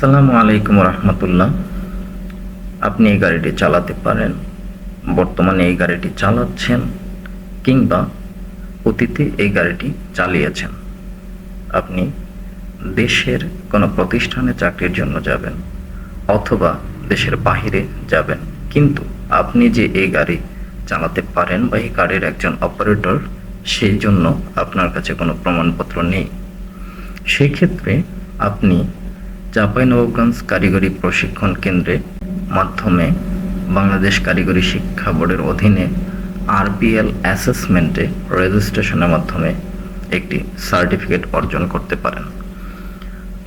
আসসালামু আলাইকুম রহমতুল্লাহ। আপনি এই গাড়িটি চালাতে পারেন। বর্তমানে এই গাড়িটি চালাচ্ছেন কিংবা অতীতে এই গাড়িটি চালিয়েছেন। আপনি দেশের কোনো প্রতিষ্ঠানে চাকরির জন্য যাবেন অথবা দেশের বাহিরে যাবেন। কিন্তু আপনি যে এই গাড়ি চালাতে পারেন বা এই গাড়ির একজন অপারেটর, সেই জন্য আপনার কাছে কোনো প্রমাণপত্র নেই। সেই ক্ষেত্রে আপনি চাঁপাইনবাবগঞ্জ কারিগরি প্রশিক্ষণ কেন্দ্রে মাধ্যমে বাংলাদেশ কারিগরি শিক্ষা বোর্ডের অধীনে আরপিএল অ্যাসেসমেন্টে রেজিস্ট্রেশনের মাধ্যমে একটি সার্টিফিকেট অর্জন করতে পারেন।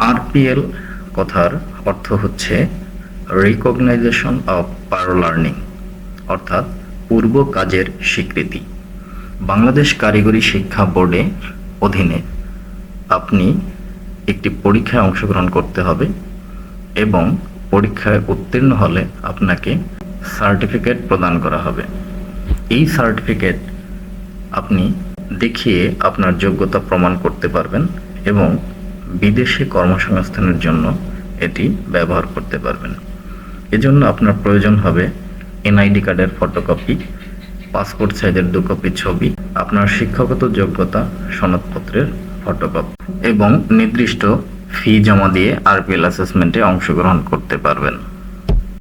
আরপিএল কথার অর্থ হচ্ছে রিকগনাইজেশন অফ পার লার্নিং অর্থাৎ পূর্ব কাজের স্বীকৃতি। বাংলাদেশ কারিগরি শিক্ষা বোর্ডে অধীনে আপনি পরীক্ষায় অংশগ্রহণ করতে হবে এবং পরীক্ষায় উত্তীর্ণ হলে আপনাকে সার্টিফিকেট প্রদান করা হবে। এই সার্টিফিকেট আপনি দেখিয়ে আপনার যোগ্যতা প্রমাণ করতে পারবেন এবং বিদেশে কর্মসংস্থানের জন্য এটি ব্যবহার করতে পারবেন। এজন্য আপনার প্রয়োজন হবে এনআইডি কার্ডের ফটোকপি, পাসপোর্ট সাইজের দু কপি ছবি, আপনার শিক্ষাগত যোগ্যতা সনদপত্রের ফটোকপি এবং নির্দিষ্ট ফি জমা দিয়ে আরপিএল অ্যাসেসমেন্টে অংশগ্রহণ করতে পারবেন।